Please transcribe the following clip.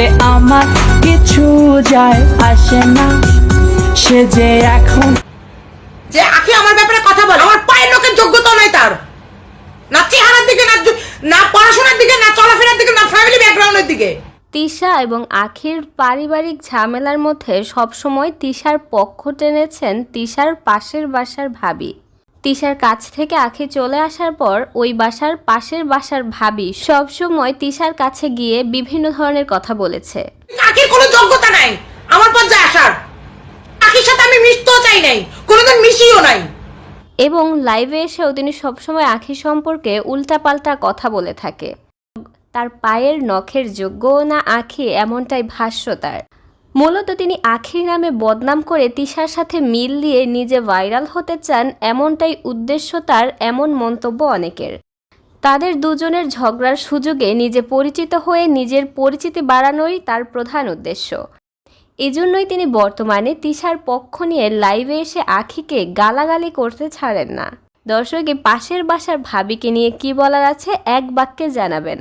তাতে আমার কিছু যায় আসে না। সে যে এখন যে আখি আমার ব্যাপারে কথা বলে আমার পায়ের লোকের যোগ্যতা নাই তার। না চেহারার দিকে না না পড়াশোনার দিকে না চলাফেরার দিকে না ফ্যামিলি ব্যাকগ্রাউন্ডের দিকে। তিশা এবং আখির পারিবারিক ঝামেলার মধ্যে সবসময় তিশার পক্ষ টেনেছেন তিশার পাশের বাসার ভাবি। তিশার কাছ থেকে আখি চলে আসার পর ওই বাসার পাশের বাসার ভাবি সবসময় তিশার কাছে গিয়ে বিভিন্ন ধরনের কথা বলেছে। আখির কোনো যোগ্যতা নাই আমার পর্যায়ে আসার। আখির সাথে আমি মিশতেও চাই নাই কোনোদিন মিশিও নাই। এবং লাইভে এসেও তিনি সবসময় আখি সম্পর্কে উল্টাপাল্টা কথা বলে থাকে। তার পায়ের নখের যোগ্য না আখি এমনটাই ভাষ্য তার। মূলত তিনি আখির নামে বদনাম করে তিশার সাথে মিল দিয়ে নিজে ভাইরাল হতে চান এমনটাই উদ্দেশ্য তার এমন মন্তব্য অনেকের। তাদের দুজনের ঝগড়ার সুযোগে নিজে পরিচিত হয়ে নিজের পরিচিতি বাড়ানোই তার প্রধান উদ্দেশ্য। এজন্যই তিনি বর্তমানে তিশার পক্ষ নিয়ে লাইভে এসে আখিকে গালাগালি করতে ছাড়েন না। দর্শকে পাশের বাসার ভাবিকে নিয়ে কি বলার আছে, এক বাক্যে জানাবেন।